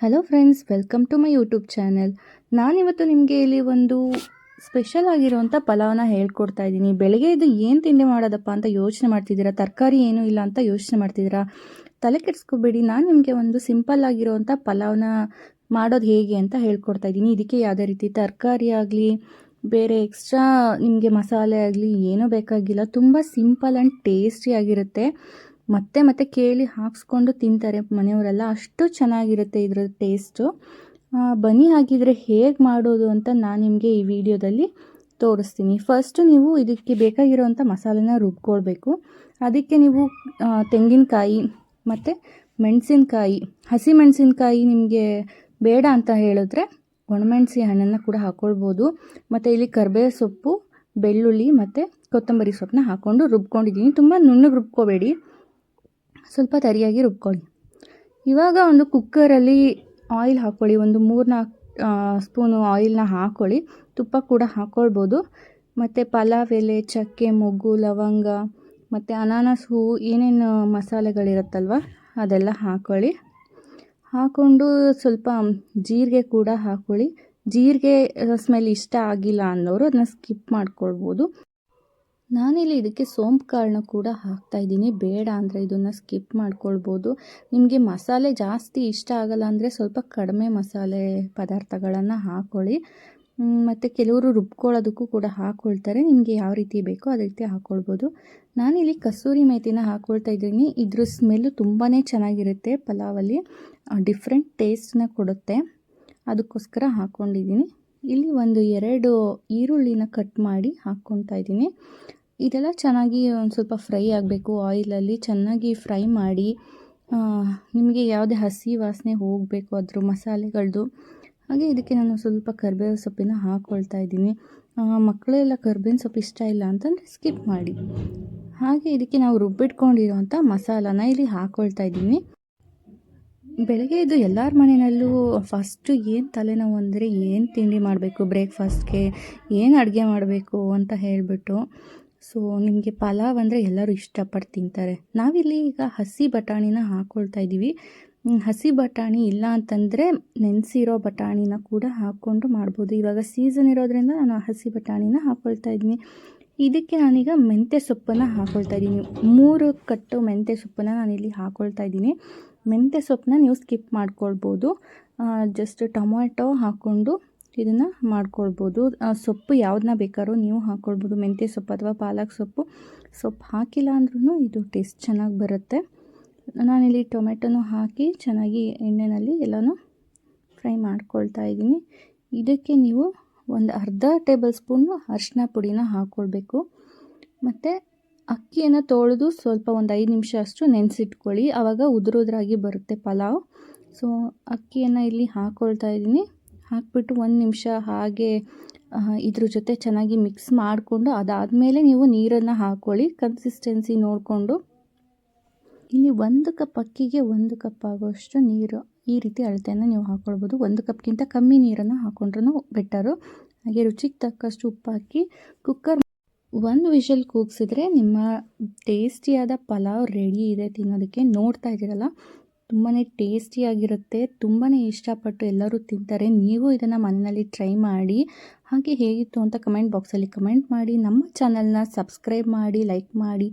Hello friends welcome to my YouTube channel ನಾನಿವತ್ತು ನಿಮಗೆ ಇಲ್ಲಿ ಒಂದು ಸ್ಪೆಷಲ್ ಆಗಿರುವಂಥ ಪಲಾವ್ನ ಹೇಳ್ಕೊಡ್ತಾ ಇದ್ದೀನಿ. ಬೆಳಗ್ಗೆ ಇದು ಏನು ತಿಂಡಿ ಮಾಡೋದಪ್ಪ ಅಂತ ಯೋಚನೆ ಮಾಡ್ತಿದ್ದೀರಾ? ತರಕಾರಿ ಏನೂ ಇಲ್ಲ ಅಂತ ಯೋಚನೆ ಮಾಡ್ತಿದ್ದೀರಾ? ತಲೆ ಕೆಡಿಸ್ಕೋಬೇಡಿ, ನಾನು ನಿಮಗೆ ಒಂದು ಸಿಂಪಲ್ ಆಗಿರುವಂಥ ಪಲಾವ್ನ ಮಾಡೋದು ಹೇಗೆ ಅಂತ ಹೇಳ್ಕೊಡ್ತಾ ಇದ್ದೀನಿ. ಇದಕ್ಕೆ ಯಾವುದೇ ರೀತಿ ತರಕಾರಿ ಆಗಲಿ, ಬೇರೆ ಎಕ್ಸ್ಟ್ರಾ ನಿಮಗೆ ಮಸಾಲೆ ಆಗಲಿ, ಏನೂ ಬೇಕಾಗಿಲ್ಲ. ತುಂಬ ಸಿಂಪಲ್ ಆ್ಯಂಡ್ ಟೇಸ್ಟಿಯಾಗಿರುತ್ತೆ ಮತ್ತೆ ಮತ್ತೆ ಕೇಳಿ ಹಾಕ್ಸ್ಕೊಂಡು ತಿಂತಾರೆ ಮನೆಯವರೆಲ್ಲ. ಅಷ್ಟು ಚೆನ್ನಾಗಿರುತ್ತೆ ಇದರ ಟೇಸ್ಟು ಬನ್ನಿ ಹಾಗಿದ್ರೆ ಹೇಗೆ ಮಾಡೋದು ಅಂತ ನಾನು ನಿಮಗೆ ಈ ವಿಡಿಯೋದಲ್ಲಿ ತೋರಿಸ್ತೀನಿ. ಫಸ್ಟು ನೀವು ಇದಕ್ಕೆ ಬೇಕಾಗಿರೋವಂಥ ಮಸಾಲೆನ ರುಬ್ಕೊಳ್ಬೇಕು. ಅದಕ್ಕೆ ನೀವು ತೆಂಗಿನಕಾಯಿ ಮತ್ತು ಮೆಣಸಿನ್ಕಾಯಿ, ಹಸಿ ಮೆಣಸಿನ್ಕಾಯಿ ನಿಮಗೆ ಬೇಡ ಅಂತ ಹೇಳಿದ್ರೆ ಒಣಮೆಣಸಿ ಹಣ್ಣನ್ನು ಕೂಡ ಹಾಕ್ಕೊಳ್ಬೋದು ಮತ್ತು ಇಲ್ಲಿ ಕರಿಬೇವು ಸೊಪ್ಪು, ಬೆಳ್ಳುಳ್ಳಿ ಮತ್ತು ಕೊತ್ತಂಬರಿ ಸೊಪ್ಪನ್ನ ಹಾಕ್ಕೊಂಡು ರುಬ್ಕೊಂಡಿದ್ದೀನಿ. ತುಂಬ ನುಣ್ಣಗೆ ರುಬ್ಕೋಬೇಡಿ. ಸ್ವಲ್ಪ ತರಿಯಾಗಿ ರುಬ್ಕೊಳ್ಳಿ. ಇವಾಗ ಒಂದು ಕುಕ್ಕರಲ್ಲಿ ಆಯಿಲ್ ಹಾಕ್ಕೊಳ್ಳಿ. ಒಂದು ಮೂರ್ನಾಲ್ಕು ಸ್ಪೂನು ಆಯಿಲ್ನ ಹಾಕ್ಕೊಳ್ಳಿ. ತುಪ್ಪ ಕೂಡ ಹಾಕ್ಕೊಳ್ಬೋದು. ಮತ್ತು ಪಲಾವ್ ಎಲೆ, ಚಕ್ಕೆ, ಮೊಗ್ಗು, ಲವಂಗ, ಮತ್ತು ಅನಾನಸ್ ಹೂವು ಏನೇನು ಮಸಾಲೆಗಳಿರುತ್ತಲ್ವ, ಅದೆಲ್ಲ ಹಾಕ್ಕೊಳ್ಳಿ. ಹಾಕ್ಕೊಂಡು ಸ್ವಲ್ಪ ಜೀರಿಗೆ ಕೂಡ ಹಾಕ್ಕೊಳ್ಳಿ. ಜೀರಿಗೆ ಸ್ಮೆಲ್ ಇಷ್ಟ ಆಗಿಲ್ಲ ಅನ್ನೋರು ಅದನ್ನ ಸ್ಕಿಪ್ ಮಾಡ್ಕೊಳ್ಬೋದು. ನಾನಿಲ್ಲಿ ಇದಕ್ಕೆ ಸೋಂಪು ಕಾಳನ್ನ ಕೂಡ ಹಾಕ್ತಾ ಇದ್ದೀನಿ. ಬೇಡ ಅಂದರೆ ಇದನ್ನು ಸ್ಕಿಪ್ ಮಾಡ್ಕೊಳ್ಬೋದು. ನಿಮಗೆ ಮಸಾಲೆ ಜಾಸ್ತಿ ಇಷ್ಟ ಆಗಲ್ಲ ಅಂದರೆ ಸ್ವಲ್ಪ ಕಡಿಮೆ ಮಸಾಲೆ ಪದಾರ್ಥಗಳನ್ನು ಹಾಕ್ಕೊಳ್ಳಿ ಮತ್ತು ಕೆಲವರು ರುಬ್ಕೊಳ್ಳೋದಕ್ಕೂ ಕೂಡ ಹಾಕ್ಕೊಳ್ತಾರೆ ನಿಮಗೆ ಯಾವ ರೀತಿ ಬೇಕೋ ಅದೇ ರೀತಿ ಹಾಕ್ಕೊಳ್ಬೋದು ನಾನಿಲ್ಲಿ ಕಸೂರಿ ಮೇಥಿನ ಹಾಕ್ಕೊಳ್ತಾ ಇದ್ದೀನಿ. ಇದ್ರ ಸ್ಮೆಲ್ಲು ತುಂಬಾ ಚೆನ್ನಾಗಿರುತ್ತೆ ಪಲಾವಲ್ಲಿ. ಡಿಫ್ರೆಂಟ್ ಟೇಸ್ಟನ್ನ ಕೊಡುತ್ತೆ. ಅದಕ್ಕೋಸ್ಕರ ಹಾಕ್ಕೊಂಡಿದ್ದೀನಿ ಇಲ್ಲಿ ಒಂದು ಎರಡು ಈರುಳ್ಳಿನ ಕಟ್ ಮಾಡಿ ಹಾಕ್ಕೊತಾ ಇದ್ದೀನಿ. ಇದೆಲ್ಲ ಚೆನ್ನಾಗಿ ಒಂದು ಸ್ವಲ್ಪ ಫ್ರೈ ಆಗಬೇಕು. ಆಯಿಲಲ್ಲಿ ಚೆನ್ನಾಗಿ ಫ್ರೈ ಮಾಡಿ ನಿಮಗೆ ಯಾವುದೇ ಹಸಿ ವಾಸನೆ ಹೋಗಬೇಕು ಅದ್ರ ಮಸಾಲೆಗಳದ್ದು ಹಾಗೆ ಇದಕ್ಕೆ ನಾನು ಸ್ವಲ್ಪ ಕರಿಬೇವು ಸೊಪ್ಪಿನ ಹಾಕ್ಕೊಳ್ತಾ ಇದ್ದೀನಿ. ಮಕ್ಕಳೆಲ್ಲ ಕರ್ಬೇವಿನ ಸೊಪ್ಪು ಇಷ್ಟ ಇಲ್ಲ ಅಂತಂದರೆ ಸ್ಕಿಪ್ ಮಾಡಿ. ಹಾಗೆ ಇದಕ್ಕೆ ನಾವು ರುಬ್ಬಿಟ್ಕೊಂಡಿರೋಂಥ ಮಸಾಲಾನ ಇಲ್ಲಿ ಹಾಕ್ಕೊಳ್ತಾ ಇದ್ದೀನಿ. ಬೆಳಗ್ಗೆ ಇದು ಎಲ್ಲರ ಮನೆಯಲ್ಲೂ ಫಸ್ಟು ಏನು ತಲೆನೋವು ಅಂದರೆ ಏನು ತಿಂಡಿ ಮಾಡಬೇಕು ಬ್ರೇಕ್ಫಾಸ್ಟ್ಗೆ ಏನು ಅಡುಗೆ ಮಾಡಬೇಕು ಅಂತ ಹೇಳಿಬಿಟ್ಟು ಸೊ ನಿಮಗೆ ಪಲಾವ್ ಅಂದರೆ ಎಲ್ಲರೂ ಇಷ್ಟಪಟ್ಟು ತಿಂತಾರೆ. ನಾವಿಲ್ಲಿ ಈಗ ಹಸಿ ಬಟಾಣಿನ ಹಾಕ್ಕೊಳ್ತಾ ಇದ್ದೀವಿ. ಹಸಿ ಬಟಾಣಿ ಇಲ್ಲ ಅಂತಂದರೆ ನೆನೆಸಿರೋ ಬಟಾಣಿನ ಕೂಡ ಹಾಕ್ಕೊಂಡು ಮಾಡ್ಬೋದು. ಇವಾಗ ಸೀಸನ್ ಇರೋದ್ರಿಂದ ನಾನು ಹಸಿ ಬಟಾಣಿನ ಹಾಕ್ಕೊಳ್ತಾ ಇದ್ದೀನಿ. ಇದಕ್ಕೆ ನಾನೀಗ ಮೆಂತ್ಯ ಸೊಪ್ಪನ್ನು ಹಾಕ್ಕೊಳ್ತಾ ಇದ್ದೀನಿ. ಮೂರು ಕಟ್ಟು ಮೆಂತ್ಯ ಸೊಪ್ಪನ್ನು ನಾನಿಲ್ಲಿ ಹಾಕ್ಕೊಳ್ತಾ ಇದ್ದೀನಿ. ಮೆಂತ್ಯ ಸೊಪ್ಪನ್ನ ನೀವು ಸ್ಕಿಪ್ ಮಾಡ್ಕೊಳ್ಬೋದು. ಜಸ್ಟ್ ಟೊಮ್ಯಾಟೊ ಹಾಕ್ಕೊಂಡು ಇದನ್ನು ಮಾಡ್ಕೊಳ್ಬೋದು. ಸೊಪ್ಪು ಯಾವ್ದನ್ನ ಬೇಕಾದ್ರೂ ನೀವು ಹಾಕ್ಕೊಳ್ಬೋದು ಮೆಂತ್ಯ ಸೊಪ್ಪು ಅಥವಾ ಪಾಲಕ್ ಸೊಪ್ಪು. ಸೊಪ್ಪು ಹಾಕಿಲ್ಲ ಅಂದ್ರೂ ಇದು ಟೇಸ್ಟ್ ಚೆನ್ನಾಗಿ ಬರುತ್ತೆ. ನಾನಿಲ್ಲಿ ಟೊಮೆಟೊನೂ ಹಾಕಿ ಚೆನ್ನಾಗಿ ಎಣ್ಣೆಯಲ್ಲಿ ಎಲ್ಲನೂ ಫ್ರೈ ಮಾಡ್ಕೊಳ್ತಾ ಇದ್ದೀನಿ. ಇದಕ್ಕೆ ನೀವು ಒಂದು ಅರ್ಧ ಟೇಬಲ್ ಸ್ಪೂನು ಅರಿಶಿನ ಪುಡಿನ ಹಾಕ್ಕೊಳ್ಬೇಕು ಮತ್ತು ಅಕ್ಕಿಯನ್ನು ತೊಳೆದು ಸ್ವಲ್ಪ ಒಂದು ಐದು ನಿಮಿಷ ಅಷ್ಟು ನೆನೆಸಿಟ್ಕೊಳ್ಳಿ. ಆವಾಗ ಉದುರುದ್ರಾಗಿ ಬರುತ್ತೆ ಪಲಾವ್. ಸೊ ಅಕ್ಕಿಯನ್ನು ಇಲ್ಲಿ ಹಾಕ್ಕೊಳ್ತಾ ಇದ್ದೀನಿ. ಹಾಕ್ಬಿಟ್ಟು ಒಂದು ನಿಮಿಷ ಹಾಗೆ ಇದ್ರ ಜೊತೆ ಚೆನ್ನಾಗಿ ಮಿಕ್ಸ್ ಮಾಡಿಕೊಂಡು ಅದಾದಮೇಲೆ ನೀವು ನೀರನ್ನು ಹಾಕ್ಕೊಳ್ಳಿ ಕನ್ಸಿಸ್ಟೆನ್ಸಿ ನೋಡಿಕೊಂಡು. ಇಲ್ಲಿ ಒಂದು ಕಪ್ ಅಕ್ಕಿಗೆ ಒಂದು ಕಪ್ ಆಗೋಷ್ಟು ನೀರು ಈ ರೀತಿ ಅಳತೆಯನ್ನು ನೀವು ಹಾಕ್ಕೊಳ್ಬೋದು ಒಂದು ಕಪ್ಗಿಂತ ಕಮ್ಮಿ ನೀರನ್ನು ಹಾಕ್ಕೊಂಡ್ರೂ ಬೆಟರು ಹಾಗೆ ರುಚಿಗೆ ತಕ್ಕಷ್ಟು ಉಪ್ಪು ಹಾಕಿ ಕುಕ್ಕರ್ ಒಂದು ವಿಷಲ್ ಕೂಗಿಸಿದ್ರೆ ನಿಮ್ಮ ಟೇಸ್ಟಿಯಾದ ಪಲಾವ್ ರೆಡಿ ಇದೆ ತಿನ್ನೋದಕ್ಕೆ. ನೋಡ್ತಾ ಇದ್ದೀರಲ್ಲ ತುಂಬಾ ಟೇಸ್ಟಿಯಾಗಿರುತ್ತೆ ತುಂಬಾ ಇಷ್ಟಪಟ್ಟು ಎಲ್ಲರೂ ತಿಂತಾರೆ. ನೀವು ಇದನ್ನು ಮನೆಯಲ್ಲಿ ಟ್ರೈ ಮಾಡಿ, ಹಾಗೆ ಹೇಗಿತ್ತು ಅಂತ ಕಮೆಂಟ್ ಬಾಕ್ಸಲ್ಲಿ ಕಮೆಂಟ್ ಮಾಡಿ. ನಮ್ಮ ಚಾನಲ್ನ ಸಬ್ಸ್ಕ್ರೈಬ್ ಮಾಡಿ, ಲೈಕ್ ಮಾಡಿ.